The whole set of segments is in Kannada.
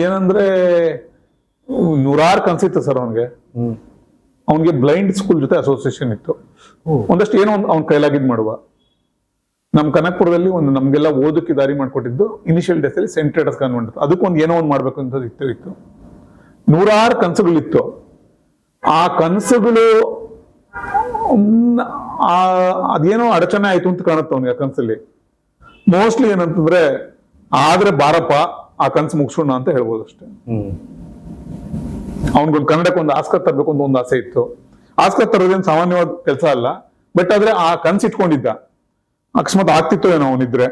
ಏನಂದ್ರೆ ನೂರಾರು ಕನ್ಸಿತ್ತು ಸರ್ ಅವನಿಗೆ. ಅವನಿಗೆ ಬ್ಲೈಂಡ್ ಸ್ಕೂಲ್ ಜೊತೆ ಅಸೋಸಿಯೇಷನ್ ಇತ್ತು. ಒಂದಷ್ಟು ಏನೋ ಒಂದು ಅವ್ನ ಕೈಲಾಗಿದ್ ಮಾಡುವ. ನಮ್ಮ ಕನಕಪುರದಲ್ಲಿ ಒಂದು ನಮ್ಗೆಲ್ಲ ಓದಕ್ಕೆ ದಾರಿ ಮಾಡಿಕೊಟ್ಟಿದ್ದು ಇನಿಷಿಯಲ್ ಡೇಸ್ ಅಲ್ಲಿ ಸೆಂಟ್ ಟ್ರೇಡರ್ಸ್ ಕಾನ್ವೆಂಟ್ ಅದಕ್ಕೂ ಒಂದು ಏನೋ ಒಂದು ಮಾಡಬೇಕು ಅಂತ ಇತ್ತು ಇತ್ತು. ನೂರಾರು ಕನಸುಗಳಿತ್ತು. ಆ ಕನಸುಗಳು ಅದೇನೋ ಅಡಚಣೆ ಆಯ್ತು ಅಂತ ಕಾಣುತ್ತೆ ಅವನಿಗೆ ಆ ಕನಸಲ್ಲಿ. ಮೋಸ್ಟ್ಲಿ ಏನಂತಂದ್ರೆ ಆದ್ರೆ ಬಾರಪ್ಪ ಆ ಕನಸು ಮುಗಿಸೋಣ ಅಂತ ಹೇಳ್ಬೋದು ಅಷ್ಟೇ. ಹ್ಮ್. ಅವ್ನಿಗೊಂದು ಕನ್ನಡಕ್ಕೆ ಒಂದು ಆಸ್ಕರ್ ತರಬೇಕು ಅಂತ ಒಂದು ಆಸೆ ಇತ್ತು. ಆಸ್ಕರ್ ತರೋದೇನು ಸಾಮಾನ್ಯವಾದ ಕೆಲಸ ಅಲ್ಲ ಬಟ್ ಆದ್ರೆ ಆ ಕನ್ಸು ಇಟ್ಕೊಂಡಿದ್ದ. ಅಕಸ್ಮಾತ್ ಆಗ್ತಿತ್ತು ಏನೋ ಅವನಿದ್ರೆ.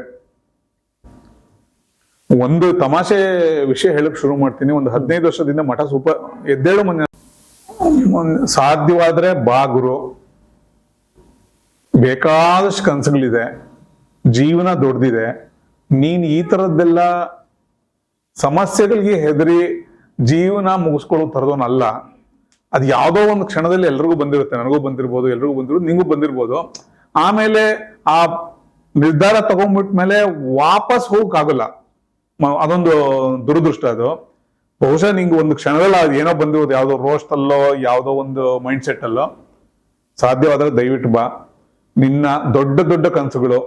ಒಂದು ತಮಾಷೆ ವಿಷಯ ಹೇಳಕ್ ಶುರು ಮಾಡ್ತೀನಿ. ಒಂದು ಹದಿನೈದು ವರ್ಷದಿಂದ ಮಠ ಸೂಪರ್ ಎದ್ದೇಳು ಮನೆ. ಸಾಧ್ಯವಾದ್ರೆ ಬಾ ಗುರು. ಬೇಕಾದಷ್ಟು ಕನಸುಗಳಿದೆ. ಜೀವನ ದೊಡ್ಡದಿದೆ ನೀನ್ ಈ ತರದ್ದೆಲ್ಲ ಸಮಸ್ಯೆಗಳಿಗೆ ಹೆದರಿ ಜೀವನ ಮುಗಿಸ್ಕೊಳ್ಳೋ ಥರದವನಲ್ಲ. ಅದು ಯಾವುದೋ ಒಂದು ಕ್ಷಣದಲ್ಲಿ ಎಲ್ರಿಗೂ ಬಂದಿರುತ್ತೆ. ನನಗೂ ಬಂದಿರ್ಬೋದು, ಎಲ್ರಿಗೂ ಬಂದಿರೋದು ನಿಂಗೂ ಬಂದಿರ್ಬೋದು. ಆಮೇಲೆ ಆ ನಿರ್ಧಾರ ತಗೊಂಡ್ಬಿಟ್ಮೇಲೆ ವಾಪಸ್ ಹೋಗಕ್ಕಾಗಲ್ಲ. ಅದೊಂದು ದುರದೃಷ್ಟ ಅದು. ಬಹುಶಃ ನಿಂಗೆ ಒಂದು ಕ್ಷಣದಲ್ಲಿ ಅದು ಏನೋ ಬಂದಿರೋದು, ಯಾವುದೋ ರೋಸ್ಟ್ ಅಲ್ಲೋ ಯಾವುದೋ ಒಂದು ಮೈಂಡ್ ಸೆಟ್ ಅಲ್ಲೋ ಸಾಧ್ಯವಾದರೆ ದಯವಿಟ್ಟು ಬಾ. ನಿನ್ನ ದೊಡ್ಡ ದೊಡ್ಡ ಕನಸುಗಳು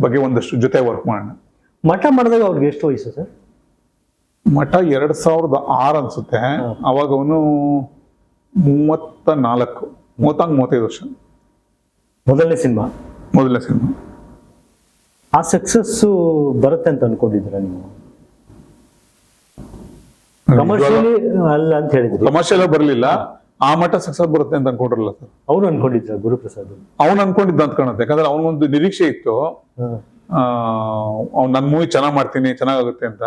ಬಗ್ಗೆ ಒಂದಷ್ಟು ಜೊತೆ ವರ್ಕ್ ಮಾಡೋಣ. ಮಠ ಮಾಡಿದಾಗ ಅವ್ರಿಗೆ ಎಷ್ಟು ವಯಸ್ಸು ಸರ್? ಮಠ ಎರಡ್ ಸಾವಿರದ ಆರು ಅನ್ಸುತ್ತೆ. ಅವಾಗ ಅವನು ಮೂವತ್ತ ನಾಲ್ಕು ಮೂವತ್ತಾಂಗ್ ಮೂವತ್ತೈದು ವರ್ಷ. ಮೊದಲನೇ ಸಿನಿಮಾ? ಮೊದಲನೇ ಸಿನಿಮಾ. ಆ ಸಕ್ಸಸ್ಸು ಬರುತ್ತೆ ಅಂತ ಅನ್ಕೊಂಡಿದ್ರ ನೀವು? ಕಮರ್ಷಿಯಲಿ ಅಲ್ಲ ಅಂತ ಹೇಳಿದ್ರು. ಕಮರ್ಷಿಯಲ್ ಬರಲಿಲ್ಲ. ಆ ಮಟ್ಟ ಸಕ್ಸಸ್ ಬರುತ್ತೆ ಅಂತ ಅನ್ಕೊಂಡಿರಲ್ಲ ಸರ್. ಅವ್ನು ಅನ್ಕೊಂಡಿದ್ದ ಗುರುಪ್ರಸಾದ್? ಅವ್ನು ಅನ್ಕೊಂಡಿದ್ದ ಅಂತ ಕಾಣುತ್ತೆ. ಯಾಕಂದ್ರೆ ಅವನೊಂದು ನಿರೀಕ್ಷೆ ಇತ್ತು. ಅವ್ನು ನನ್ನ ಮೂವಿ ಚೆನ್ನಾಗಿ ಮಾಡ್ತೀನಿ ಚೆನ್ನಾಗಾಗುತ್ತೆ ಅಂತ.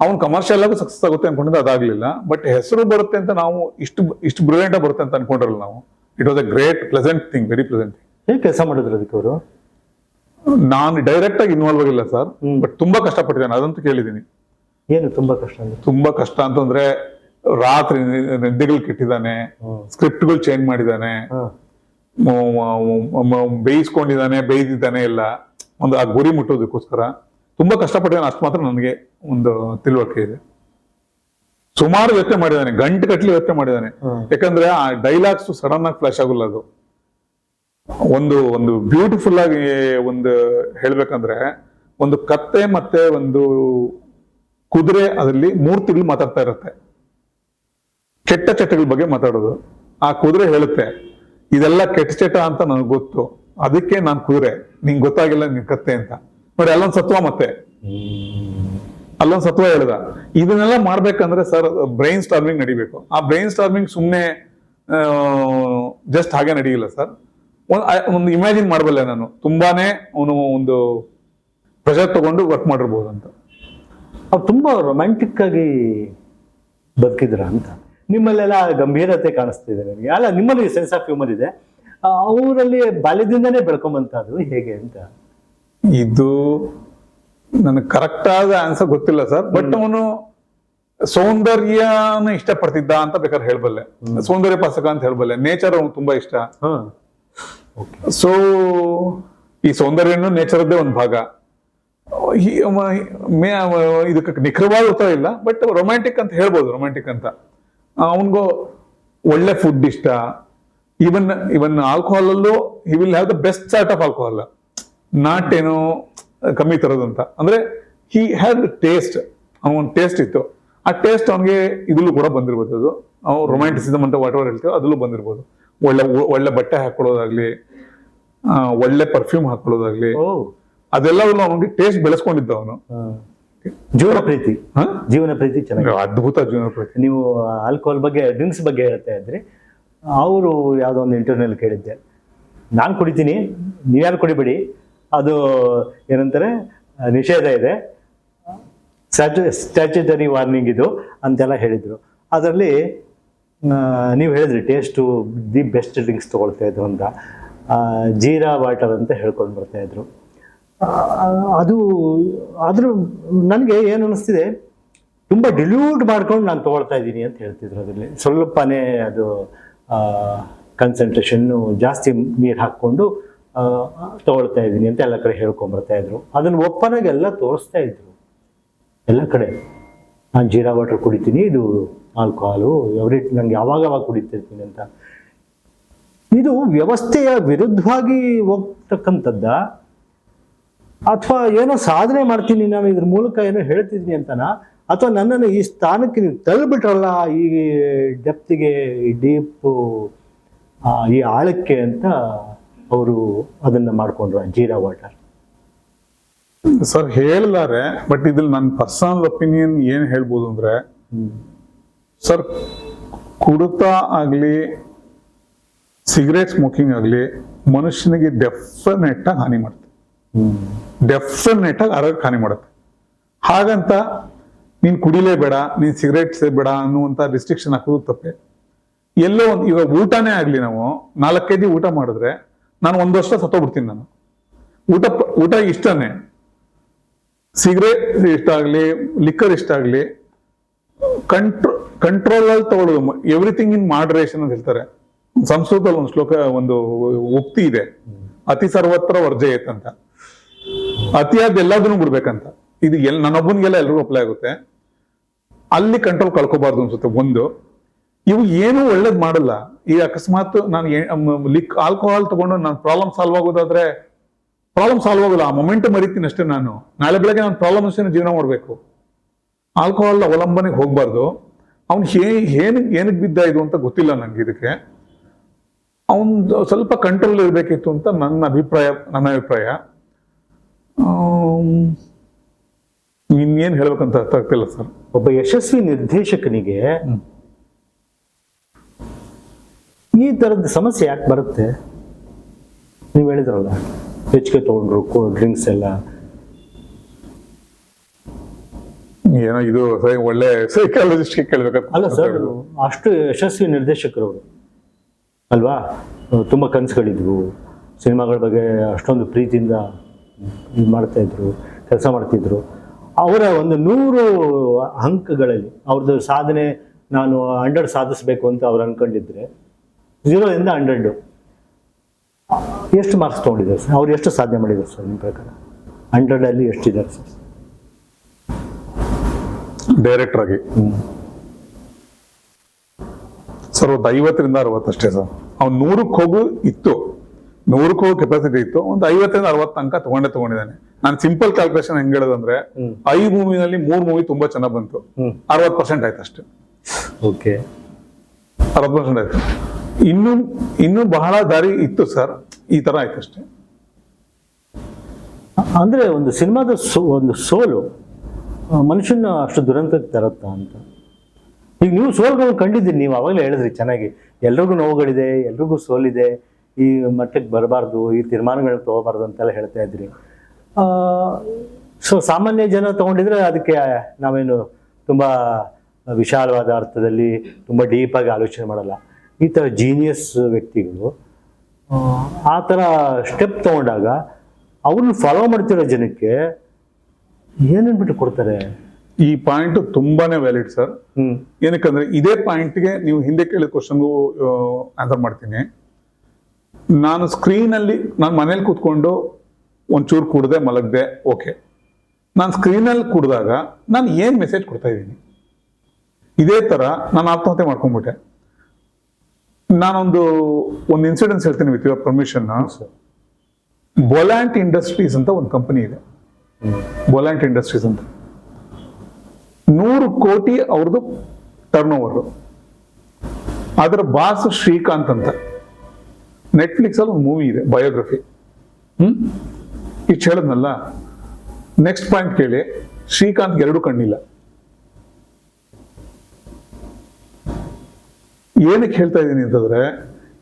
ಅವ್ನು ಕಮರ್ಷಿಯಲ್ ಆಗಿ ಸಕ್ಸಸ್ ಆಗುತ್ತೆ ಅನ್ಕೊಂಡಿದ್ದು ಅದಾಗ್ಲಿಲ್ಲ. ಬಟ್ ಹೆಸರು ಬರುತ್ತೆ ಅಂತ ನಾವು ಇಷ್ಟು ಇಷ್ಟು ಬ್ರಿಲಿಯಂಟ್ ಬರುತ್ತೆ ಅಂತ ಅನ್ಕೊಂಡಿರಲ್ಲ ನಾವು. It was a great pleasant thing very pleasant thing ಹೇಗೆ ಕೆಲಸ ಮಾಡಿದ್ರು ಅದಕ್ಕೆ ಅವರು? ನಾನು ಡೈರೆಕ್ಟ್ ಆಗಿ ಇನ್ವಾಲ್ವ್ ಆಗಿಲ್ಲ ಸರ್. ಬಟ್ ತುಂಬಾ ಕಷ್ಟಪಟ್ಟಿದ್ದೇನೆ ಅದಂತೂ ಕೇಳಿದ್ದೀನಿ. ಏನು ತುಂಬಾ ಕಷ್ಟ ಅಂದ್ರೆ? ತುಂಬಾ ಕಷ್ಟ ಅಂತಂದ್ರೆ ರಾತ್ರಿ ನಿದ್ದೆಗಳು ಕೆಟ್ಟಿದ್ದಾನೆ. ಸ್ಕ್ರಿಪ್ಟ್ಗಳು ಚೇಂಜ್ ಮಾಡಿದ್ದಾನೆ ಬೇಯಿಸ್ಕೊಂಡಿದ್ದಾನೆ ಬೇಯ್ದಿದ್ದಾನೆ ಎಲ್ಲ. ಒಂದು ಆ ಗುರಿ ಮುಟ್ಟೋದಕ್ಕೋಸ್ಕರ ತುಂಬಾ ಕಷ್ಟಪಟ್ಟಿದ್ದಾನೆ. ಅಷ್ಟು ಮಾತ್ರ ನನಗೆ ಒಂದು ತಿಳುವಳಿಕೆ ಇದೆ. ಸುಮಾರು ಯೋಚನೆ ಮಾಡಿದ್ದಾನೆ. ಗಂಟೆ ಕಟ್ಲಿ ಯೋಚನೆ ಮಾಡಿದ್ದಾನೆ. ಯಾಕಂದ್ರೆ ಆ ಡೈಲಾಗ್ಸ್ ಸಡನ್ ಆಗಿ ಫ್ಲಾಶ್ ಆಗಲ್ಲ ಅದು. ಒಂದು ಒಂದು ಬ್ಯೂಟಿಫುಲ್ ಆಗಿ ಒಂದು ಹೇಳ್ಬೇಕಂದ್ರೆ ಒಂದು ಕತ್ತೆ ಮತ್ತೆ ಒಂದು ಕುದುರೆ ಅದರಲ್ಲಿ ಮೂರ್ತಿಗಳು ಮಾತಾಡ್ತಾ ಇರುತ್ತೆ. ಕೆಟ್ಟ ಚಟಗಳ ಬಗ್ಗೆ ಮಾತಾಡೋದು. ಆ ಕುದುರೆ ಹೇಳುತ್ತೆ ಇದೆಲ್ಲ ಕೆಟ್ಟ ಚಟ ಅಂತ ನನಗೆ ಗೊತ್ತು. ಅದಕ್ಕೆ ನಾನು ಕುದುರೆ. ನಿಂಗೆ ಗೊತ್ತಾಗಿಲ್ಲ ನಿನ್ ಕತ್ತೆ ಅಂತ. ನೋಡಿ, ಅಲ್ಲೊಂದು ಸತ್ವ ಮತ್ತೆ. ಅಲ್ಲೊಂದು ಸತ್ವ ಹೇಳ್ದ. ಇದನ್ನೆಲ್ಲ ಮಾಡ್ಬೇಕಂದ್ರೆ ಸರ್ ಬ್ರೈನ್ ಸ್ಟಾರ್ಮಿಂಗ್ ನಡಿಬೇಕು. ಆ ಬ್ರೈನ್ ಸ್ಟಾರ್ಮಿಂಗ್ ಸುಮ್ಮನೆ ಜಸ್ಟ್ ಹಾಗೆ ನಡೆಯಿಲ್ಲ ಸರ್ ಒಂದು ಇಮ್ಯಾಜಿನ್ ಮಾಡಬಲ್ಲೆ ನಾನು. ತುಂಬಾನೇ ಅವನು ಒಂದು ಪ್ರೆಷರ್ ತಗೊಂಡು ವರ್ಕ್ ಮಾಡಿರ್ಬೋದು ಅಂತ. ಅವ್ರು ತುಂಬಾ ರೊಮ್ಯಾಂಟಿಕ್ ಆಗಿ ಬದುಕಿದ್ರ ಅಂತ. ನಿಮ್ಮಲ್ಲೆಲ್ಲ ಗಂಭೀರತೆ ಕಾಣಿಸ್ತಿದೆ ನನಗೆ. ಅಲ್ಲ, ನಿಮ್ಮಲ್ಲಿ ಸೆನ್ಸ್ ಆಫ್ ಹ್ಯೂಮರ್ ಇದೆ. ಅವರಲ್ಲಿ ಬಾಲ್ಯದಿಂದನೇ ಬೆಳ್ಕೊಂಬಂತದ್ದು ಹೇಗೆ ಅಂತ. ಇದು ನನಗೆ ಕರೆಕ್ಟಾದ ಆನ್ಸರ್ ಗೊತ್ತಿಲ್ಲ ಸರ್ ಬಟ್ ಅವನು ಸೌಂದರ್ಯನ ಇಷ್ಟಪಡ್ತಿದ್ದ ಅಂತ ಬೇಕಾದ್ರೆ ಹೇಳ್ಬಲ್ಲೆ. ಸೌಂದರ್ಯ ಪಾಸಕ ಅಂತ ಹೇಳ್ಬಲ್ಲೆ. ನೇಚರ್ ಅವ್ನು ತುಂಬಾ ಇಷ್ಟ. ಹಾ. ಸೊ ಈ ಸೌಂದರ್ಯನು ನೇಚರದ್ದೇ ಒಂದು ಭಾಗ. ಇದಕ್ಕೆ ನಿಖರವಾದ ಉತ್ತರ ಇಲ್ಲ ಬಟ್ ರೊಮ್ಯಾಂಟಿಕ್ ಅಂತ ಹೇಳ್ಬೋದು ರೊಮ್ಯಾಂಟಿಕ್ ಅಂತ. ಅವನಿಗೂ ಒಳ್ಳೆ ಫುಡ್ ಇಷ್ಟ. ಇವನ್ ಇವನ್ ಆಲ್ಕೋಹಾಲ್ ಅಲ್ಲೂ he will have the best sort of alcohol not ಏನೋ ಕಮ್ಮಿ ಅಂತ ಅಂದ್ರೆ ಹಿ ಹ್ಯಾಡ್ ಟೇಸ್ಟ್ ಅವನ ಟೇಸ್ಟ್ ಇತ್ತು. ಆ ಟೇಸ್ಟ್ ಅವನಿಗೆ ಇದಲ್ಲೂ ಕೂಡ ಬಂದಿರ್ಬೋದು ಅದು. ಅವ್ನು ರೊಮ್ಯಾಂಟಿಸಿಸಮ್ ಅಂತ ವಾಟ್ ಎವರ್ ಹೇಳ್ತೀವಿ ಅದ್ರಲ್ಲೂ ಬಂದಿರ್ಬೋದು. ಒಳ್ಳೆ ಒಳ್ಳೆ ಬಟ್ಟೆ ಹಾಕೊಳ್ಳೋದಾಗ್ಲಿ ಒಳ್ಳೆ ಪರ್ಫ್ಯೂಮ್ ಹಾಕೊಳ್ಳೋದಾಗ್ಲಿ ಓ. ಅದೆಲ್ಲವೂ ಅವನಿಗೆ ಟೇಸ್ಟ್ ಬೆಳೆಸ್ಕೊಂಡಿದ್ದ ಅವನು. ಜೀವನ ಪ್ರೀತಿ? ಜೀವನ ಪ್ರೀತಿ ಚೆನ್ನಾಗಿ ಅದ್ಭುತ ಜೀವನ ಪ್ರೀತಿ. ನೀವು ಆಲ್ಕೋಹಾಲ್ ಬಗ್ಗೆ ಡ್ರಿಂಕ್ಸ್ ಬಗ್ಗೆ ಹೇಳ್ತಾ ಇದ್ರಿ. ಅವರು ಯಾವುದೋ ಒಂದು ಇಂಟರ್ವ್ಯೂನಲ್ಲಿ ಕೇಳಿದ್ದೆ. ನಾನು ಕುಡಿತೀನಿ ನೀವ್ಯಾರು ಕುಡಿಬೇಡಿ? ಅದು ಏನಂತಾರೆ ನಿಷೇಧ ಇದೆ. ಸ್ಟ್ಯಾಚ್ಯುಟರಿ ವಾರ್ನಿಂಗ್ ಇದು ಅಂತೆಲ್ಲ ಹೇಳಿದರು. ಅದರಲ್ಲಿ ನೀವು ಹೇಳಿದ್ರಿ, ಟೇಸ್ಟು, ದಿ ಬೆಸ್ಟ್ ಡ್ರಿಂಕ್ಸ್ ತೊಗೊಳ್ತಾ ಇದ್ರು ಅಂತ. ಜೀರಾ ವಾಟರ್ ಅಂತ ಹೇಳ್ಕೊಂಡು ಬರ್ತಾ ಇದ್ರು. ಅದು, ಆದರೂ ನನಗೆ ಏನು ಅನ್ನಿಸ್ತಿದೆ ತುಂಬ ಡಿಲ್ಯೂಟ್ ಮಾಡ್ಕೊಂಡು ನಾನು ತೊಗೊಳ್ತಾ ಇದ್ದೀನಿ ಅಂತ ಹೇಳ್ತಿದ್ರು ಅದರಲ್ಲಿ. ಸ್ವಲ್ಪನೇ ಅದು ಕನ್ಸಂಟ್ರೇಷನ್ನು ಜಾಸ್ತಿ ನೀರು ಹಾಕ್ಕೊಂಡು ತಗೊಳ್ತಾ ಇದ್ದೀನಿ ಅಂತ ಎಲ್ಲ ಕಡೆ ಹೇಳ್ಕೊಂಬರ್ತಾ ಇದ್ರು. ಅದನ್ನು ಒಪ್ಪನಾಗಿ ಎಲ್ಲ ತೋರಿಸ್ತಾ ಇದ್ರು. ಎಲ್ಲ ಕಡೆ. ನಾನು ಜೀರಾ ವಾಟರ್ ಕುಡಿತೀನಿ, ಇದು ಆಲ್ಕೋಹಾಲು, ಎವ್ರಿ ನಂಗೆ ಯಾವಾಗ ಯಾವಾಗ ಕುಡಿತಿರ್ತೀನಿ ಅಂತ. ಇದು ವ್ಯವಸ್ಥೆಯ ವಿರುದ್ಧವಾಗಿ ಹೋಗ್ತಕ್ಕಂಥದ್ದ? ಅಥವಾ ಏನೋ ಸಾಧನೆ ಮಾಡ್ತೀನಿ ನಾನು ಇದ್ರ ಮೂಲಕ ಏನೋ ಹೇಳ್ತಿದ್ದೀನಿ ಅಂತನ? ಅಥವಾ ನನ್ನನ್ನು ಈ ಸ್ಥಾನಕ್ಕೆ ನೀವು ತಳ್ಳಿಬಿಟ್ರಲ್ಲ ಈ ಡೆಪ್ತಿಗೆ ಈ ಡೀಪು ಈ ಆಳಕ್ಕೆ ಅಂತ ಅವರು ಅದನ್ನ ಮಾಡ್ಕೊಂಡ್ರು ಜೀರಾ ವಾಟರ್. ಸರ್ ಹೇಳಲಾರೆ ಬಟ್ ಇದ್ರಲ್ಲಿ ನನ್ನ ಪರ್ಸನಲ್ ಒಪಿನಿಯನ್ ಏನ್ ಹೇಳ್ಬೋದು ಅಂದ್ರೆ ಸರ್ ಕುಡಿತ ಆಗ್ಲಿ ಸಿಗರೇಟ್ ಸ್ಮೋಕಿಂಗ್ ಆಗ್ಲಿ ಮನುಷ್ಯನಿಗೆ ಡೆಫಿನೆಟ್ ಆಗಿ ಹಾನಿ ಮಾಡುತ್ತೆ. ಡೆಫಿನೆಟ್ ಆಗಿ ಆರೋಗ್ಯಕ್ಕೆ ಹಾನಿ ಮಾಡುತ್ತೆ. ಹಾಗಂತ ನೀನ್ ಕುಡಿಲೇಬೇಡ ನೀನ್ ಸಿಗರೇಟ್ ಸೇಬೇಡ ಅನ್ನುವಂತ ರಿಸ್ಟ್ರಿಕ್ಷನ್ ಹಾಕೋದು ತಪ್ಪೆ. ಎಲ್ಲೋ ಒಂದು ಇವಾಗ ಊಟನೇ ಆಗ್ಲಿ ನಾವು ನಾಲ್ಕು ಕೆ ಜಿ ಊಟ ಮಾಡಿದ್ರೆ ನಾನು ಒಂದು ವರ್ಷ ಸತ್ತೋಗ್ಬಿಡ್ತೀನಿ ನಾನು. ಊಟ ಊಟ ಇಷ್ಟನೇ. ಸಿಗರೇಟ್ ಇಷ್ಟ ಆಗ್ಲಿ ಲಿಕ್ಕರ್ ಇಷ್ಟ ಆಗ್ಲಿ ಕಂಟ್ರೋ ಕಂಟ್ರೋಲ್ ಅಲ್ಲಿ ತಗೊಳ್ಳೋದು ಎವ್ರಿಥಿಂಗ್ ಇನ್ ಮಾಡ್ರೇಷನ್ ಅಂತ ಹೇಳ್ತಾರೆ. ಸಂಸ್ಕೃತದಲ್ಲಿ ಒಂದು ಶ್ಲೋಕ, ಒಂದು ಉಕ್ತಿ ಇದೆ. ಅತಿ ಸರ್ವತ್ರ ವರ್ಜಯತ್ ಅಂತ. ಅತಿಯಾದ ಎಲ್ಲದನ್ನು ಬಿಡ್ಬೇಕಂತ. ಇದು ಎಲ್, ನನ್ನೊಬ್ಬನಿಗೆಲ್ಲ ಎಲ್ರಿಗೂ ಅಪ್ಲೈ ಆಗುತ್ತೆ ಅಲ್ಲಿ ಕಂಟ್ರೋಲ್ ಕಳ್ಕೋಬಾರ್ದು ಅನ್ಸುತ್ತೆ, ಒಂದು. ಇವು ಏನು ಒಳ್ಳೇದು ಮಾಡಲ್ಲ. ಈ ಅಕಸ್ಮಾತ್ ನಾನು ಲಿಕ್ ಆಲ್ಕೋಹಾಲ್ ತಗೊಂಡು ನಾನು ಪ್ರಾಬ್ಲಮ್ ಸಾಲ್ವ್ ಆಗೋದಾದ್ರೆ ಪ್ರಾಬ್ಲಮ್ ಸಾಲ್ವ್ ಆಗೋಲ್ಲ. ಆ ಮೊಮೆಂಟ್ ಮರಿತೀನಿ ಅಷ್ಟೇ ನಾನು. ನಾಳೆ ಬೆಳಗ್ಗೆ ನಾನು ಪ್ರಾಬ್ಲಮ್ ಅಷ್ಟೇ ಜೀವನ ಮಾಡಬೇಕು. ಆಲ್ಕೋಹಾಲ್ ಅವಲಂಬನೆಗೆ ಹೋಗ್ಬಾರ್ದು. ಅವ್ನು ಹೇ ಏನಕ್ಕೆ ಏನಕ್ಕೆ ಬಿದ್ದ ಇದು ಅಂತ ಗೊತ್ತಿಲ್ಲ ನನಗೆ ಇದಕ್ಕೆ. ಅವನ್ ಸ್ವಲ್ಪ ಕಂಟ್ರೋಲ್ ಇರಬೇಕಿತ್ತು ಅಂತ ನನ್ನ ಅಭಿಪ್ರಾಯ ನನ್ನ ಅಭಿಪ್ರಾಯ. ಇನ್ನೇನು ಇನ್ನೇನ್ ಹೇಳ್ಬೇಕಂತ ಅರ್ಥ ಆಗ್ತಿಲ್ಲ ಸರ್. ಒಬ್ಬ ಯಶಸ್ವಿ ನಿರ್ದೇಶಕನಿಗೆ ಈ ಥರದ ಸಮಸ್ಯೆ ಯಾಕೆ ಬರುತ್ತೆ? ನೀವು ಹೇಳಿದ್ರಲ್ಲ ಹೆಚ್ಚಿಗೆ ತೊಗೊಂಡ್ರು ಕೋಲ್ಡ್ ಡ್ರಿಂಕ್ಸ್ ಎಲ್ಲ. ಏನೋ ಇದು ಒಳ್ಳೆ ಸೈಕಾಲಜಿಸ್ಟ್ ಕೇಳ್ಬೇಕಂತ ಅಲ್ಲ ಸರ್ ಅಷ್ಟು ಯಶಸ್ವಿ ನಿರ್ದೇಶಕರವರು ಅಲ್ವಾ? ತುಂಬ ಕನಸುಗಳಿದ್ವು. ಸಿನಿಮಾಗಳ ಬಗ್ಗೆ ಅಷ್ಟೊಂದು ಪ್ರೀತಿಯಿಂದ ಇದು ಮಾಡ್ತಾ ಇದ್ರು ಕೆಲಸ ಮಾಡ್ತಿದ್ರು. ಅವರ ಒಂದು ನೂರು ಅಂಕಗಳಲ್ಲಿ ಅವ್ರದ್ದು ಸಾಧನೆ ನಾನು ಹಂಡ್ರೆಡ್ ಸಾಧಿಸ್ಬೇಕು ಅಂತ ಅವ್ರು ಅನ್ಕೊಂಡಿದ್ರೆ ಝೀರೋದಿಂದ ಹಂಡ್ರೆಡ್ ಎಷ್ಟು ಮಾರ್ಕ್ಸ್ ತೊಗೊಂಡಿದ್ದಾರೆ ಸರ್? ಅವ್ರು ಎಷ್ಟು ಸಾಧನೆ ಮಾಡಿದ್ದಾರೆ ಸರ್ ನಿಮ್ಮ ಪ್ರಕಾರ? ಹಂಡ್ರೆಡಲ್ಲಿ ಎಷ್ಟಿದ್ದಾರೆ ಸರ್? ಡೈರೆಕ್ಟರ್ ಆಗಿ. ಸರ್ ಒಂದು ಐವತ್ತರಿಂದ ಅರವತ್ತಷ್ಟೇ ಸರ್. ಅವ್ನು ನೂರಕ್ಕೆ ಹೋಗು ಇತ್ತು. ನೂರಕ್ಕೆ ಹೋಗೋ ಕೆಪಾಸಿಟಿ ಇತ್ತು. ಒಂದು ಐವತ್ತರಿಂದ ಅರವತ್ತು ಅಂಕ ತಗೊಂಡೇ ತಗೊಂಡಿದ್ದಾನೆ. ನಾನು ಸಿಂಪಲ್ ಕ್ಯಾಲ್ಕುಲೇಷನ್ ಹೆಂಗ್ ಹೇಳೋದಂದ್ರೆ ಐ ಐದು ಮೂವಿನಲ್ಲಿ ಮೂರ್ ಮೂವಿ ತುಂಬಾ ಚೆನ್ನಾಗಿ ಬಂತು. ಅರವತ್ತು ಪರ್ಸೆಂಟ್ ಆಯ್ತು ಅಷ್ಟೇ ಓಕೆ ಅರವತ್ತು ಪರ್ಸೆಂಟ್ ಆಯ್ತು. ಇನ್ನು ಇನ್ನು ಬಹಳ ದಾರಿ ಇತ್ತು ಸರ್. ಈ ತರ ಆಯ್ತು ಅಷ್ಟೇ ಅಂದ್ರೆ ಒಂದು ಸಿನಿಮಾದ ಸೋ, ಒಂದು ಸೋಲು ಮನುಷ್ಯನ ಅಷ್ಟು ದುರಂತಕ್ಕೆ ತರುತ್ತಾ ಅಂತ. ಈಗ ನೀವು ಸೋಲ್ಗಳು ಕಂಡಿದ್ದೀನಿ ನೀವು ಅವಾಗಲೇ ಹೇಳಿದ್ರಿ ಚೆನ್ನಾಗಿ. ಎಲ್ರಿಗೂ ನೋವುಗಳಿದೆ, ಎಲ್ರಿಗೂ ಸೋಲಿದೆ, ಈ ಮಟ್ಟಕ್ಕೆ ಬರಬಾರ್ದು, ಈ ತೀರ್ಮಾನಗಳನ್ನ ತಗೋಬಾರ್ದು ಅಂತೆಲ್ಲ ಹೇಳ್ತಾ ಇದ್ರಿ. ಸೊ ಸಾಮಾನ್ಯ ಜನ ತಗೊಂಡಿದ್ರೆ ಅದಕ್ಕೆ ನಾವೇನು ತುಂಬ ವಿಶಾಲವಾದ ಅರ್ಥದಲ್ಲಿ, ತುಂಬ ಡೀಪಾಗಿ ಆಲೋಚನೆ ಮಾಡಲ್ಲ. ಈ ಥರ ಜೀನಿಯಸ್ ವ್ಯಕ್ತಿಗಳು ಆ, ಥರ ಸ್ಟೆಪ್ ತಗೊಂಡಾಗ ಅವ್ರನ್ನ ಫಾಲೋ ಮಾಡ್ತಿರೋ ಜನಕ್ಕೆ ಏನನ್ಬಿಟ್ಟು ಕೊಡ್ತಾರೆ? ಈ ಪಾಯಿಂಟ್ ತುಂಬಾನೇ ವ್ಯಾಲಿಡ್ ಸರ್ ಏನಕ್ಕಂದ್ರೆ ಇದೇ ಪಾಯಿಂಟ್ಗೆ ನೀವು ಹಿಂದೆ ಕೇಳಿದ ಕ್ವಶನ್ಗೂ ಆನ್ಸರ್ ಮಾಡ್ತೀನಿ. ನಾನು ಸ್ಕ್ರೀನ್ ಅಲ್ಲಿ ನಾನು ಮನೇಲಿ ಕೂತ್ಕೊಂಡು ಒಂಚೂರು ಕುಡ್ದೆ ಮಲಗ್ದೆ ಓಕೆ ನಾನು ಸ್ಕ್ರೀನಲ್ಲಿ ಕುಡ್ದಾಗ ನಾನು ಏನು ಮೆಸೇಜ್ ಕೊಡ್ತಾ ಇದ್ದೀನಿ? ಇದೇ ತರ ನಾನು ಆತ್ಮಹತ್ಯೆ ಮಾಡ್ಕೊಂಡ್ಬಿಟ್ಟೆ. ನಾನೊಂದು ಒಂದು ಇನ್ಸಿಡೆನ್ಸ್ ಹೇಳ್ತೀನಿ with your permission Bolant industries ಅಂತ ಒಂದು ಕಂಪನಿ ಇದೆ. ಬೊಲ್ಯಾಂಟ್ ಇಂಡಸ್ಟ್ರೀಸ್ ಅಂತ. ನೂರು ಕೋಟಿ ಅವ್ರದ್ದು ಟರ್ನ್ ಓವರ್ ಅದರ ಬಾಸ್ ಶ್ರೀಕಾಂತ್ ಅಂತ. ನೆಟ್ಫ್ಲಿಕ್ಸ್ ಅಲ್ಲಿ ಒಂದು ಮೂವಿ ಇದೆ ಬಯೋಗ್ರಫಿ ಹ್ಮ್. ಇಷ್ಟು ಹೇಳದ್ನಲ್ಲ? ನೆಕ್ಸ್ಟ್ ಪಾಯಿಂಟ್ ಕೇಳಿ. ಶ್ರೀಕಾಂತ್ಗೆ ಎರಡು ಕಣ್ಣಿಲ್ಲ. ಏನಕ್ಕೆ ಹೇಳ್ತಾ ಇದ್ದೀನಿ ಅಂತಂದ್ರೆ,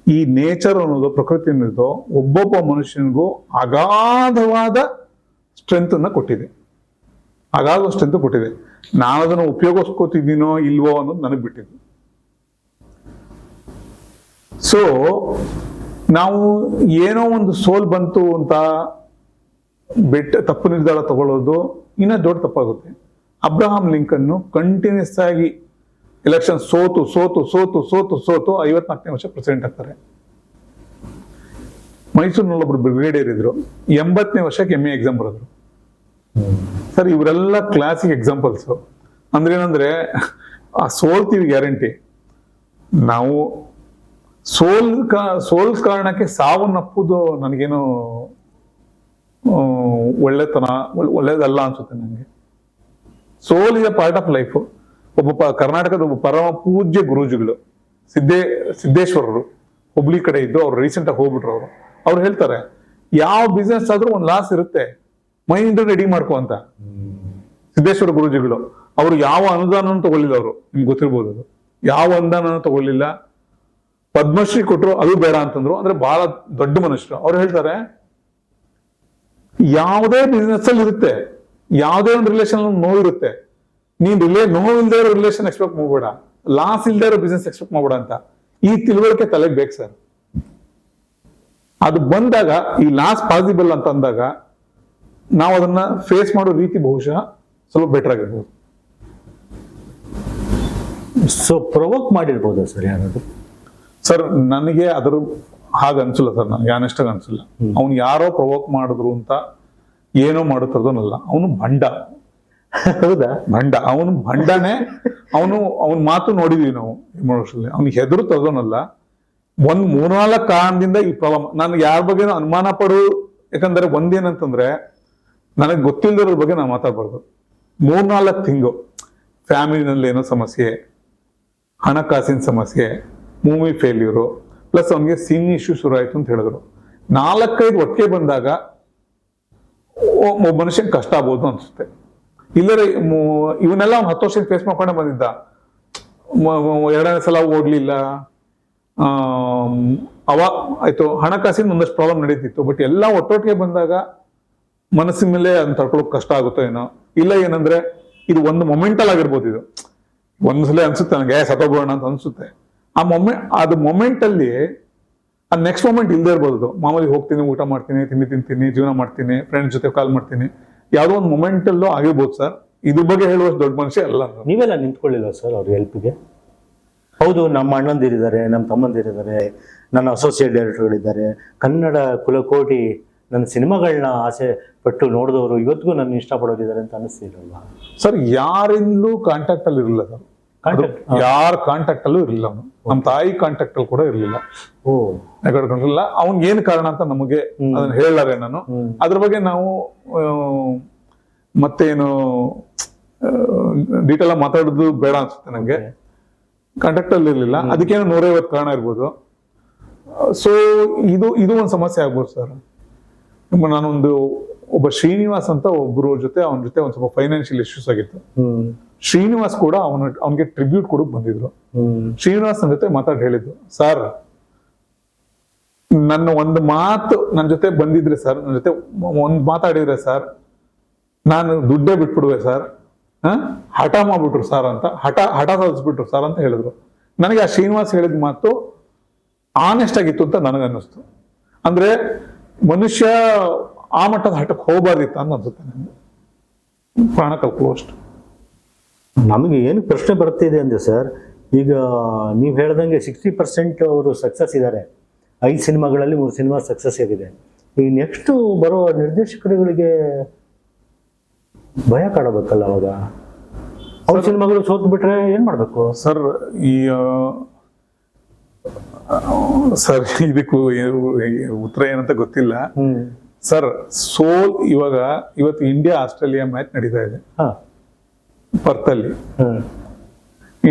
ಈ ನೇಚರ್ ಅನ್ನೋದು, ಪ್ರಕೃತಿ ಅನ್ನೋದು ಒಬ್ಬೊಬ್ಬ ಮನುಷ್ಯನಿಗೂ ಅಗಾಧವಾದ ಸ್ಟ್ರೆಂತನ್ನು ಕೊಟ್ಟಿದೆ. ಅಗಾಧ ಸ್ಟ್ರೆಂತ್ ಕೊಟ್ಟಿದೆ. ನಾನು ಅದನ್ನು ಉಪಯೋಗಿಸ್ಕೋತಿದ್ದೀನೋ ಇಲ್ವೋ ಅನ್ನೋದು ನನಗೆ ಬಿಟ್ಟಿದ್ದು ಸೊ ನಾವು ಏನೋ ಒಂದು ಸೋಲ್ ಬಂತು ಅಂತ ಬೆಟ್ಟ, ತಪ್ಪು ನಿರ್ಧಾರ ತಗೊಳ್ಳೋದು, ಇನ್ನೂ ದೊಡ್ಡ ತಪ್ಪಾಗುತ್ತೆ. ಅಬ್ರಹಾಂ ಲಿಂಕನ್ನು ಕಂಟಿನ್ಯೂಸ್ ಆಗಿ ಎಲೆಕ್ಷನ್ ಸೋತು ಸೋತು ಸೋತು ಸೋತು ಸೋತು ಐವತ್ನಾಲ್ಕನೇ ವರ್ಷ ಪ್ರೆಸಿಡೆಂಟ್ ಆಗ್ತಾರೆ. ಮೈಸೂರಿನಲ್ಲಿ ಒಬ್ರು ಬ್ರಿಗೇಡಿಯರ್ ಇದ್ರು, ಎಂಬತ್ತನೇ ವರ್ಷಕ್ಕೆ ಎಂ ಎ ಎಕ್ಸಾಮ್ ಬರೆದ್ರು. ಸರ್, ಇವರೆಲ್ಲ ಕ್ಲಾಸಿಕ್ ಎಕ್ಸಾಂಪಲ್ಸು ಅಂದ್ರೆ ಏನಂದ್ರೆ, ಆ ಸೋಲ್ತೀವಿ ಗ್ಯಾರಂಟಿ ನಾವು ಸೋಲ್ ಸೋಲ್ ಕಾರಣಕ್ಕೆ ಸಾವನ್ನಪ್ಪುದು ನನಗೇನು ಒಳ್ಳೆತನ ಒಳ್ಳೇದಲ್ಲ ಅನ್ಸುತ್ತೆ ನನಗೆ ಸೋಲ್ is a part of life ಒಬ್ಬ ಕರ್ನಾಟಕದ ಒಬ್ಬ ಪರಮ ಪೂಜ್ಯ ಗುರೂಜಿಗಳು ಸಿದ್ದೇ ಸಿದ್ದೇಶ್ವರರು ಹುಬ್ಳಿ ಕಡೆ ಇದ್ದು ಅವ್ರು ರೀಸೆಂಟ್ ಆಗಿ ಹೋಗ್ಬಿಟ್ರು ಅವರು. ಅವ್ರು ಹೇಳ್ತಾರೆ, ಯಾವ ಬಿಸ್ನೆಸ್ ಆದ್ರೂ ಒಂದು ಲಾಸ್ ಇರುತ್ತೆ. ಮೈಂಡ್ ರೆಡಿ ಮಾಡ್ಕೊ ಅಂತ. ಸಿದ್ದೇಶ್ವರ ಗುರೂಜಿಗಳು, ಅವರು ಯಾವ ಅನುದಾನ ತಗೊಳ್ಳಿಲ್ಲ ಅವರು. ನಿಮ್ಗೆ ಗೊತ್ತಿರ್ಬೋದು ಅದು. ಯಾವ ಅನುದಾನ ತಗೊಳ್ಳಿಲ್ಲ. ಪದ್ಮಶ್ರೀ ಕೊಟ್ಟರು ಅದು ಬೇಡ ಅಂತಂದ್ರು. ಅಂದ್ರೆ ಬಹಳ ದೊಡ್ಡ ಮನುಷ್ಯರು. ಅವ್ರು ಹೇಳ್ತಾರೆ, ಯಾವುದೇ ಬಿಸ್ನೆಸ್ ಅಲ್ಲಿ ಇರುತ್ತೆ ಯಾವುದೇ ಒಂದು ರಿಲೇಷನ್ ನೋವು ಇರುತ್ತೆ ನೀನ್ ರಿಲೇ ನೋವು ಇಲ್ದೇ ಇರೋ ರಿಲೇಷನ್ ಎಕ್ಸ್ಪೆಕ್ಟ್ ಮಾಡ್ಬೇಡ. ಲಾಸ್ ಇಲ್ದೇ ಇರೋ ಬಿಸ್ನೆಸ್ ಎಕ್ಸ್ಪೆಕ್ಟ್ ಮಾಡ್ಬೇಡ ಅಂತ. ಈ ತಿಳುವಳಿಕೆ ತಲೆಗೆ ಬೇಕು ಸರ್. ಅದು ಬಂದಾಗ ಈ ಲಾಸ್ ಪಾಸಿಬಲ್ ಅಂತ ಅಂದಾಗ ನಾವು ಅದನ್ನ ಫೇಸ್ ಮಾಡೋ ರೀತಿ ಬಹುಶಃ ಸ್ವಲ್ಪ ಬೆಟರ್ ಆಗಿರ್ಬೋದು. ಸೊ ಪ್ರೊವೋಕ್ ಮಾಡಿರ್ಬೋದು ಸರ್ ಯಾರಾದ್ರು? ಸರ್ ನನಗೆ ಅದ್ರ ಹಾಗೆ ಅನ್ಸಿಲ್ಲ ಸರ್ ನನಗೆ ಆನೆಸ್ಟಾಗಿ ಅನ್ಸಿಲ್ಲ. ಅವ್ನು ಯಾರೋ ಪ್ರವೋಕ್ ಮಾಡಿದ್ರು ಅಂತ ಏನೋ ಮಾಡುತ್ತದನಲ್ಲ ಅವನು ಭಂಡ ಹೌದಾ? ಭಂಡ ಅವನು ಭಂಡನೇ ಅವನು, ಅವನ ಮಾತು ನೋಡಿದ್ವಿ ನಾವು ಇಮೋಷನಲ್ಲಿ ಅವ್ನಿಗೆ ಹೆದರು ತಗೋನಲ್ಲ ಒಂದ್ ಮೂರ್ನಾಲ್ಕು ಕಾರಣದಿಂದ ಈ ಪ್ರಾಬ್ಲಮ್ ನಾನು ಯಾರ ಬಗ್ಗೆ ಅನುಮಾನ ಪಡು, ಯಾಕಂದ್ರೆ ಒಂದೇನಂತಂದ್ರೆ, ನನಗೆ ಗೊತ್ತಿಲ್ಲದಿರೋ ಬಗ್ಗೆ ನಾನು ಮಾತಾಡ್ಬಾರ್ದು. ಮೂರ್ನಾಲ್ಕು ತಿಂಗು ಫ್ಯಾಮಿಲಿನಲ್ಲಿ ಏನೋ ಸಮಸ್ಯೆ, ಹಣಕಾಸಿನ ಸಮಸ್ಯೆ ಮೂವಿ ಫೇಲ್ಯೂರು ಪ್ಲಸ್ ಅವನಿಗೆ ಸಿನ್ ಇಶ್ಯೂ ಶುರು ಆಯ್ತು ಅಂತ ಹೇಳಿದ್ರು. ನಾಲ್ಕೈದು ಒಟ್ಟಿಗೆ ಬಂದಾಗ ಒಬ್ಬ ಮನುಷ್ಯನ್ ಕಷ್ಟ ಆಗ್ಬೋದು ಅನ್ಸುತ್ತೆ. ಇಲ್ಲರೆ ಇವನ್ನೆಲ್ಲ ಅವ್ನು ಹತ್ತು ವರ್ಷದ ಫೇಸ್ ಮಾಡ್ಕೊಂಡೆ ಬಂದಿದ್ದ. ಎರಡನೇ ಸಲ ಓಡ್ಲಿಲ್ಲ. ಅವ, ಆಯ್ತು, ಹಣಕಾಸಿನ ಒಂದಷ್ಟು ಪ್ರಾಬ್ಲಮ್ ನಡೀತಿತ್ತು. ಬಟ್ ಎಲ್ಲ ಒಟ್ಟೊಟ್ಟಿಗೆ ಬಂದಾಗ ಮನಸ್ಸಿನ ಮೇಲೆ ಅದನ್ನ ತಡ್ಕೊಳಕ್ ಕಷ್ಟ ಆಗುತ್ತೋ ಏನೋ. ಇಲ್ಲ ಏನಂದ್ರೆ, ಇದು ಒಂದು ಮೊಮೆಂಟಲ್ ಆಗಿರ್ಬೋದು ಇದು. ಒಂದ್ಸಲ ಅನ್ಸುತ್ತೆ ನನಗೆ ಸತ್ತೋಗೋಣ ಅಂತ ಅನ್ಸುತ್ತೆ. ಆ ಮೊಮೆಂಟ್ ಅದು ಮೊಮೆಂಟ್ ಅಲ್ಲಿ, ಆ ನೆಕ್ಸ್ಟ್ ಮೊಮೆಂಟ್ ಇಲ್ದೇ ಇರ್ಬೋದು. ಮಾಮೂಲಿ ಹೋಗ್ತೀನಿ, ಊಟ ಮಾಡ್ತೀನಿ, ತಿಂಡಿ ತಿಂತೀನಿ, ಜೀವನ ಮಾಡ್ತೀನಿ ಫ್ರೆಂಡ್ಸ್ ಜೊತೆ ಕಾಲ್ ಮಾಡ್ತೀನಿ. ಯಾವುದೋ ಒಂದು ಮೊಮೆಂಟ್ ಅಲ್ಲೂ ಆಗಿರ್ಬೋದು ಸರ್ ಇದ್ರ ಬಗ್ಗೆ ಹೇಳುವಷ್ಟು ದೊಡ್ಡ ಮನುಷ್ಯ ಅಲ್ಲ ನಾನು. ನೀವೆಲ್ಲ ನಿಂತ್ಕೊಳ್ಳಿಲ್ಲ ಸರ್ ಅವ್ರ ಹೆಲ್ಪ್ಗೆ ಹೌದು ನಮ್ಮ ಅಣ್ಣಂದಿರಿದ್ದಾರೆ ನಮ್ಮ ತಮ್ಮಂದಿರಿದ್ದಾರೆ ನನ್ನ ಅಸೋಸಿಯೇಟ್ ಡೈರೆಕ್ಟರ್ಗಳಿದ್ದಾರೆ ಕನ್ನಡ ಕುಲಕೋಟಿ ನನ್ನ ಸಿನಿಮಾಗಳನ್ನ ಆಸೆ ಪಟ್ಟು ನೋಡಿದವರು ಇವತ್ತಿಗೂ ನನ್ನ ಇಷ್ಟಪಡೋರಿದ್ದಾರೆ ಅಂತ ಅನಿಸ್ತಿರಲ್ಲ ಸರ್ ಯಾರಿಂದಲೂ ಕಾಂಟ್ಯಾಕ್ಟ್ ಅಲ್ಲಿ ಇರಲಿಲ್ಲ ಸರ್ ಯಾರ ಕಾಂಟ್ಯಾಕ್ಟ್ ಅಲ್ಲೂ ಇರಲಿಲ್ಲ ಅವನು. ನಮ್ಮ ತಾಯಿ ಕಾಂಟ್ಯಾಕ್ಟ್ ಅಲ್ಲಿ ಕೂಡ ಇರಲಿಲ್ಲ. ಓ. ಅವನ್ ಏನ್ ಕಾರಣ ಅಂತ ನಮಗೆ ಅದನ್ನ ಹೇಳಲಾರೆ ನಾನು. ಅದ್ರ ಬಗ್ಗೆ ನಾವು ಮತ್ತೇನು ಡೀಟೇಲ್ ಆಗಿ ಮಾತಾಡೋದು ಬೇಡ ಅನ್ಸುತ್ತೆ ನಂಗೆ ಕಾಂಟ್ಯಾಕ್ಟ್ ಅಲ್ಲಿ ಇರಲಿಲ್ಲ. ಅದಕ್ಕೇನು ನೂರೈವತ್ತು ಕಾರಣ ಇರ್ಬೋದು. ಸೊ ಇದು ಇದು ಒಂದು ಸಮಸ್ಯೆ ಆಗ್ಬೋದು ಸರ್ ನಾನೊಂದು ಒಬ್ಬ ಶ್ರೀನಿವಾಸ್ ಅಂತ ಒಬ್ಬರ ಜೊತೆ ಅವನ ಜೊತೆ ಒಂದು ಸ್ವಲ್ಪ ಫೈನಾನ್ಷಿಯಲ್ ಇಶ್ಯೂಸ್ ಆಗಿತ್ತು. ಶ್ರೀನಿವಾಸ್ ಕೂಡ ಅವನ ಅವನಿಗೆ ಟ್ರಿಬ್ಯೂಟ್ ಕೊಡಕ್ ಬಂದಿದ್ರು. ಶ್ರೀನಿವಾಸ್ ನನ್ನ ಜೊತೆ ಮಾತಾಡಿ ಹೇಳಿದ್ರು ಸರ್ ನನ್ನ ಒಂದು ಮಾತು ನನ್ನ ಜೊತೆ ಬಂದಿದ್ರೆ ಸರ್ ನನ್ನ ಜೊತೆ ಒಂದು ಮಾತಾಡಿದ್ರೆ ಸರ್ ನಾನು ದುಡ್ಡೇ ಬಿಟ್ಬಿಡುವೆ ಸರ್ ಹ? ಹಠ ಮಾಡ್ಬಿಟ್ರು ಸರ್ ಅಂತ ಹಠ ಹಠ ಸಾಧಿಸ್ಬಿಟ್ರು ಸರ್ ಅಂತ ಹೇಳಿದ್ರು. ನನಗೆ ಆ ಶ್ರೀನಿವಾಸ್ ಹೇಳಿದ ಮಾತು ಆನೆಸ್ಟ್ ಆಗಿತ್ತು ಅಂತ ನನಗೆ ಅನ್ನಿಸ್ತು ಅಂದ್ರೆ ಮನುಷ್ಯ ಆ ಮಟ್ಟದ ಹಠಕ್ಕೆ ಹೋಗಬಾರ್ದಿತ್ತ ಅಂತ ಅನ್ಸುತ್ತೆ ನನಗೆ. ಪ್ರಾಣ ಕಳ್ಕೊಳ್ಳೋಷ್ಟು ನಮಗೆ ಏನು ಪ್ರಶ್ನೆ ಬರ್ತಿದೆ ಅಂದ್ರೆ ಸರ್ ಈಗ ನೀವು ಹೇಳ್ದಂಗೆ ಸಿಕ್ಸ್ಟಿ ಪರ್ಸೆಂಟ್ ಅವರು ಸಕ್ಸಸ್ ಇದ್ದಾರೆ. ಐದು ಸಿನಿಮಾಗಳಲ್ಲಿ ಮೂರು ಸಿನಿಮಾ ಸಕ್ಸಸ್ ಆಗಿದೆ. ಈ ನೆಕ್ಸ್ಟ್ ಬರೋ ನಿರ್ದೇಶಕರುಗಳಿಗೆ ಭಯ ಕಾಡಬೇಕಲ್ಲ ಅವಾಗ? ಅವ್ರ ಸಿನಿಮಾಗಳು ಸೋತ್ ಬಿಟ್ರೆ ಏನ್ ಮಾಡ್ಬೇಕು? ಸರ್ ಈ ಸರ್ ಇದಕ್ಕೂ ಉತ್ತರ ಏನಂತ ಗೊತ್ತಿಲ್ಲ. ಸರ್ ಸೋಲ್ ಇವಾಗ ಇವತ್ತು ಇಂಡಿಯಾ ಆಸ್ಟ್ರೇಲಿಯಾ ಮ್ಯಾಚ್ ನಡೀತಾ ಇದೆ. ಅಲ್ಲಿ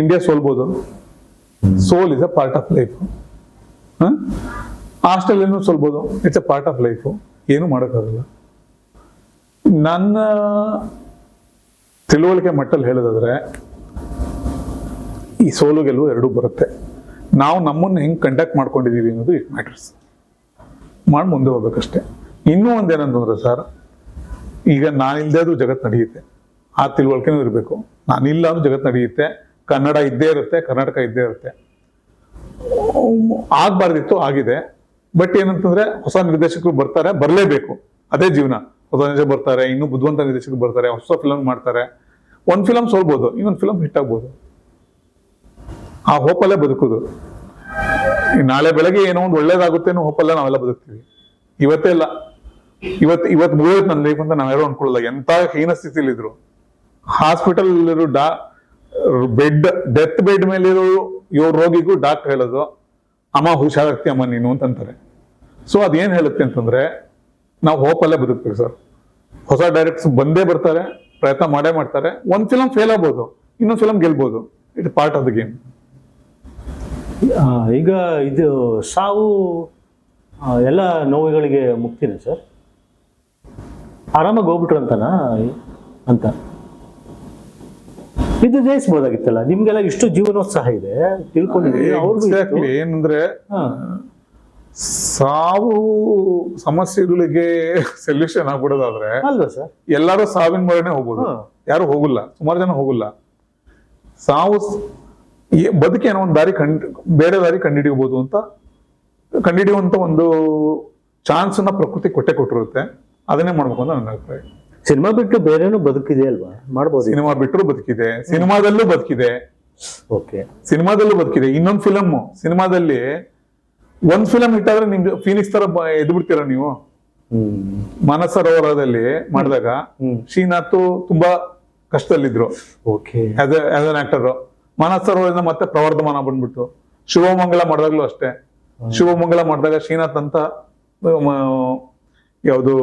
ಇಂಡಿಯಾ ಸೋಲ್ಬೋದು. ಸೋಲ್ is a part of life ಆಸ್ಟ್ರೇಲಿಯಾನು ಸೋಲ್ಬೋದು. It's a part of life ಏನು ಮಾಡೋಕ್ಕಾಗಲ್ಲ. ನನ್ನ ತಿಳುವಳಿಕೆ ಮಟ್ಟಲ್ಲಿ ಹೇಳೋದಾದ್ರೆ ಈ ಸೋಲು ಗೆಲುವು ಎರಡೂ ಬರುತ್ತೆ. ನಾವು ನಮ್ಮನ್ನು ಹೆಂಗೆ ಕಂಡಕ್ಟ್ ಮಾಡ್ಕೊಂಡಿದ್ದೀವಿ ಅನ್ನೋದು ಇಟ್ ಮ್ಯಾಟರ್ಸ್ ಮಾಡಿ ಮುಂದೆ ಹೋಗ್ಬೇಕಷ್ಟೆ. ಇನ್ನೂ ಒಂದೇನಂತಂದ್ರೆ ಸರ್ ಈಗ ನಾನಿಲ್ಲದೆ ಅದು ಜಗತ್ತು ನಡೆಯುತ್ತೆ. ಆ ತಿಳುವಳಿಕೆನೂ ಇರಬೇಕು. ನಾನಿಲ್ಲ ಅಂದ್ರೆ ಜಗತ್ತು ನಡೆಯುತ್ತೆ. ಕನ್ನಡ ಇದ್ದೇ ಇರುತ್ತೆ, ಕರ್ನಾಟಕ ಇದ್ದೇ ಇರುತ್ತೆ. ಆಗ್ಬಾರ್ದಿತ್ತು, ಆಗಿದೆ. ಬಟ್ ಏನಂತಂದ್ರೆ, ಹೊಸ ನಿರ್ದೇಶಕರು ಬರ್ತಾರೆ, ಬರಲೇಬೇಕು. ಅದೇ ಜೀವನ. ಹೊಸ ನಿರ್ದೇಶಕ ಬರ್ತಾರೆ, ಇನ್ನೂ ಬುದ್ಧಿವಂತ ನಿರ್ದೇಶಕರು ಬರ್ತಾರೆ, ಹೊಸ ಫಿಲಮ್ ಮಾಡ್ತಾರೆ. ಒಂದ್ ಫಿಲಮ್ ಸೋಲ್ಬೋದು, ಇನ್ನೊಂದು ಫಿಲಮ್ ಹಿಟ್ ಆಗ್ಬೋದು. ಆ ಹೋಪಲ್ಲೇ ಬದುಕುದು. ನಾಳೆ ಬೆಳಗ್ಗೆ ಏನೋ ಒಂದು ಒಳ್ಳೇದಾಗುತ್ತೆ ಅನ್ನೋ ಹೋಪಲ್ಲೇ ನಾವೆಲ್ಲ ಬದುಕ್ತೀವಿ. ಇವತ್ತೇ ಇಲ್ಲ ಇವತ್ತು ಇವತ್ತು ಮುಗಿಯೋದು ನನ್ನ ಲೈಫ್ ಅಂತ ನಾವ್ಯಾರು ಅನ್ಕೊಳ್ಳಲ್ಲ. ಎಂತ ಹೀನ ಸ್ಥಿತಿಲಿ ಇದ್ರು ಇರೋ ಡಾ ಬೆಡ್, ಡೆತ್ ಬೆಡ್ ಮೇಲೆ ಇರೋ ಇವ್ರ ರೋಗಿಗೂ ಡಾಕ್ಟರ್ ಹೇಳೋದು, ಅಮ್ಮ ಹುಷಾರಾಗ್ತಿ ಅಮ್ಮ ನೀನು ಅಂತಂತಾರೆ. ಸೊ ಅದೇನು ಹೇಳುತ್ತೆ ಅಂತಂದ್ರೆ, ನಾವು ಹೋಪಲ್ಲೇ ಬದುಕ್ತೀವಿ ಸರ್. ಹೊಸ ಡೈರೆಕ್ಟ್ಸ್ ಬಂದೇ ಬರ್ತಾರೆ, ಪ್ರಯತ್ನ ಮಾಡೇ ಮಾಡ್ತಾರೆ. ಒಂದು ಫಿಲಮ್ ಫೇಲ್ ಆಗ್ಬೋದು, ಇನ್ನೊಂದು film ಗೆಲ್ಬೋದು. It part of the game ಈಗ ಇದು ಸಾವು ಎಲ್ಲ ನೋವುಗಳಿಗೆ ಮುಕ್ತಿನ ಸರ್? ಆರಾಮಾಗಿ ಹೋಗ್ಬಿಟ್ರು ಅಂತನಾ ಅಂತ? ಇದು ಜಯಿಸಬಹುದಾಗಿತ್ತಲ್ಲ ನಿಮ್ಗೆಲ್ಲ ಇಷ್ಟು ಜೀವನೋತ್ಸಾಹ ಇದೆ? ತಿಳ್ಕೊಂಡಿದ್ದೀವಿ ಅವ್ರಿಗೂ ಏನಂದ್ರೆ. ಸಾವು ಸಮಸ್ಯೆಗಳಿಗೆ ಸೊಲ್ಯೂಷನ್ ಆಗ್ಬಿಡೋದಾದ್ರೆ ಅಲ್ವಾ ಸರ್? ಎಲ್ಲರೂ ಸಾವಿನ ಮೊರೆನೆ ಹೋಗ್ಬೋದು. ಯಾರು ಹೋಗಲ್ಲ ಸುಮಾರು ಜನ ಹೋಗಲ್ಲ. ಸಾವು ಬದುಕೇನೋ ಒಂದು ದಾರಿ ಕಂಡ್ ಬೇರೆ ದಾರಿ ಕಂಡುಹಿಡಿಯಬಹುದು ಅಂತ ಕಂಡುಹಿಡಿಯುವಂತ ಒಂದು ಚಾನ್ಸ್ನ ಪ್ರಕೃತಿ ಕೊಟ್ಟೆ ಕೊಟ್ಟಿರುತ್ತೆ. ಅದನ್ನೇ ಮಾಡ್ಬೇಕು ಅಂತ ನನ್ನ ಅಭಿಪ್ರಾಯ. ಸಿನಿಮಾ ಬಿಟ್ಟು ಬೇರೆನೂ ಬದುಕಿದೆ ಅಲ್ವಾ? ಮಾಡ್ಬೋದು. ಸಿನಿಮಾ ಬಿಟ್ಟರು ಬದುಕಿದೆ ಸಿನಿಮಾದಲ್ಲೂ ಬದುಕಿದೆ. ಓಕೆ. ಸಿನಿಮಾದಲ್ಲೂ ಬದುಕಿದೆ. ಇನ್ನೊಂದು ಫಿಲಮ್ ಸಿನಿಮಾದಲ್ಲಿ ಒಂದ್ ಫಿಲಂ ಹಿಟ್ ಆದ್ರೆ ನಿಮ್ಗೆ ಫೀನಿಕ್ಸ್ ತರ ಬ- ಎದ್ದು ಬಿಡ್ತೀರಾ ನೀವು? ಮಾನಸರೋವರದಲ್ಲಿ ಮಾಡಿದಾಗ ಶ್ರೀನಾಥ್ ತುಂಬಾ ಕಷ್ಟದಲ್ಲಿದ್ರು. ಆಸ್ ಅನ್ ಆಕ್ಟರ್ ಮಾನಸರೋವರದಿಂದ ಮತ್ತೆ ಪ್ರವರ್ಧಮಾನ ಬಂದ್ಬಿಟ್ಟು. ಶಿವಮಂಗಲ ಮಾಡಿದಾಗ್ಲೂ ಅಷ್ಟೇ. ಶಿವಮಂಗಲ ಮಾಡಿದಾಗ ಶ್ರೀನಾಥ್ ಅಂತ ಯಾವುದು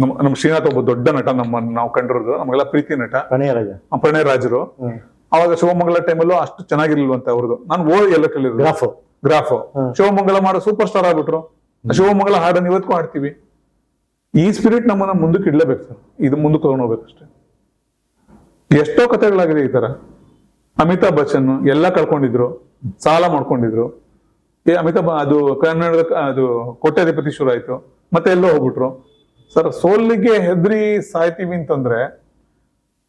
ನಮ್ಮ ನಮ್ಮ ಶ್ರೀನಾಥ್ ಒಬ್ಬ ದೊಡ್ಡ ನಟ ನಮ್ಮ ನಾವು ಕಂಡಿರೋದು. ನಮಗೆಲ್ಲ ಪ್ರೀತಿ ನಟ. ಪ್ರಣಯ ರಾಜ ಪ್ರಣಯ ರಾಜರು ಅವಾಗ ಶಿವಮಂಗಲ ಟೈಮಲ್ಲೂ ಅಷ್ಟು ಚೆನ್ನಾಗಿರ್ಲಿಲ್ವಂತೆ ಅವ್ರದ್ದು ನಾನು ಓದಿ ಎಲ್ಲ ಕೇಳಿದ್ರು ಗ್ರಾಫ್. ಗ್ರಾಫ್. ಶಿವಮಂಗಲ ಮಾಡೋ ಸೂಪರ್ ಸ್ಟಾರ್ ಆಗ್ಬಿಟ್ರು. ಶಿವಮಂಗಲ ಹಾಡನ್ನು ಇವತ್ತಿಗೂ ಹಾಡ್ತೀವಿ. ಈ ಸ್ಪಿರಿಟ್ ನಮ್ಮನ್ನ ಮುಂದಕ್ಕೆ ಇಡ್ಲೇಬೇಕು ಸರ್. ಇದು ಮುಂದಕ್ಕೆ ತಗೊಂಡು ಹೋಗ್ಬೇಕಷ್ಟೇ. ಎಷ್ಟೋ ಕಥೆಗಳಾಗಿದೆ ಈ ತರ. ಅಮಿತಾಬ್ ಬಚ್ಚನ್ ಎಲ್ಲ ಕಳ್ಕೊಂಡಿದ್ರು. ಸಾಲ ಮಾಡ್ಕೊಂಡಿದ್ರು. ಏ ಅಮಿತಾಬ್ ಅದು ಕನ್ನಡದ ಅದು ಕೋಟ್ಯಾಧಿಪತಿ ಶುರು ಆಯ್ತು. ಮತ್ತೆ ಎಲ್ಲೋ ಹೋಗ್ಬಿಟ್ರು. ಸರ್ ಸೋಲಿಗೆ ಹೆದ್ರಿ ಸಾಯ್ತೀವಿ ಅಂತಂದ್ರೆ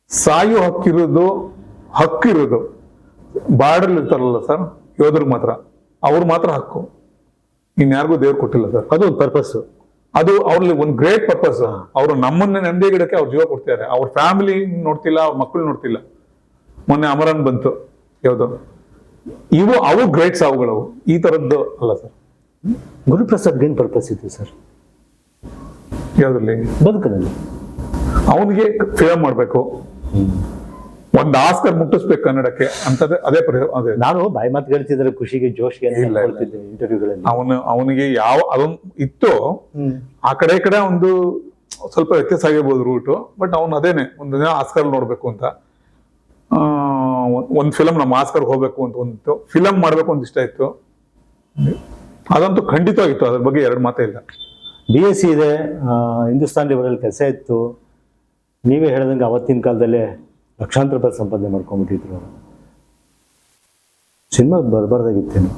ಸಾಯೋ ಹಕ್ಕಿರೋದು ಹಕ್ಕಿರೋದು. ಬಾರ್ಡರ್ ಇರ್ತಾರಲ್ಲ ಸರ್ ಯೋಧರಿಗೆ ಮಾತ್ರ. ಅವ್ರು ಮಾತ್ರ ಹಕ್ಕು. ಇನ್ಯಾರಿಗೂ ದೇವ್ರು ಕೊಟ್ಟಿಲ್ಲ ಸರ್. ಅದು ಒಂದು ಪರ್ಪಸ್ ಅದು ಅವ್ರಲ್ಲಿ ಒಂದು ಗ್ರೇಟ್ ಪರ್ಪಸ್ ಅವರು ನಮ್ಮನ್ನ ನಂದಿ ಗಿಡಕ್ಕೆ ಅವ್ರ ಜೀವ ಕೊಡ್ತಿದ್ದಾರೆ. ಅವ್ರ ಫ್ಯಾಮಿಲಿ ನೋಡ್ತಿಲ್ಲ ಅವ್ರ ಮಕ್ಕಳು ನೋಡ್ತಿಲ್ಲ. ಮೊನ್ನೆ ಅಮರನ್ ಬಂತು ಯಾವ್ದು. ಇವು ಅವು ಗ್ರೇಟ್ ಸಾವುಗಳವು. ಈ ತರದ್ದು ಅಲ್ಲ ಸರ್. ಗುರುಪ್ರಸಾದ್ ಏನ್ ಪರ್ಪಸ್ ಇದೆ ಸರ್? ಯಾವ್ದ್ರಲ್ಲಿ ಬದುಕಿನಲ್ಲಿ ಅವನಿಗೆ ಫೇಮ್ ಮಾಡಬೇಕು. ಒಂದು ಆಸ್ಕರ್ ಮುಟ್ಟಿಸ್ಬೇಕು ಕನ್ನಡಕ್ಕೆ ಅಂತದೇ ಅದೇ ಅದೇ. ನಾನು ಬಾಯಿ ಮಾತು ಹೇಳ್ತಿದ್ರೆ ಖುಷಿಗೆ ಜೋಶ್ಗೆ ಇಂಟರ್ವ್ಯೂಗಳಲ್ಲಿ ಅವನು ಅವನಿಗೆ ಯಾವ ಅದೊಂದು ಇತ್ತು. ಆ ಕಡೆ ಈ ಕಡೆ ಒಂದು ಸ್ವಲ್ಪ ವ್ಯತ್ಯಾಸ ಆಗಿರ್ಬೋದು ರೂಟು ಬಟ್ ಅವನು ಅದೇನೆ ಒಂದು ದಿನ ಆಸ್ಕರ್ ನೋಡಬೇಕು ಅಂತ. ಒಂದ್ ಫಿಲಮ್ ನಮ್ಮ ಆಸ್ಕರ್ ಹೋಗ್ಬೇಕು ಅಂತ ಒಂದಿತ್ತು ಫಿಲಮ್ ಮಾಡ್ಬೇಕು ಅಂತ ಇಷ್ಟ ಇತ್ತು. ಅದಂತೂ ಖಂಡಿತವಾಗಿತ್ತು ಅದ್ರ ಬಗ್ಗೆ ಎರಡು ಮಾತೇ ಇಲ್ಲ. ಬಿ ಎಸ್ ಸಿ ಇದೆ ಹಿಂದೂಸ್ತಾನ್ ಲಿವರಲ್ಲಿ ಕೆಲಸ ಇತ್ತು. ನೀವೇ ಹೇಳ್ದಂಗೆ ಅವತ್ತಿನ ಕಾಲದಲ್ಲೇ ಲಕ್ಷಾಂತರ ರೂಪಾಯಿ ಸಂಪಾದನೆ ಮಾಡ್ಕೊಂಡ್ಬಿಟ್ಟಿದ್ರು. ಸಿನಿಮಾ ಬರಬಾರ್ದಾಗಿತ್ತೇನು.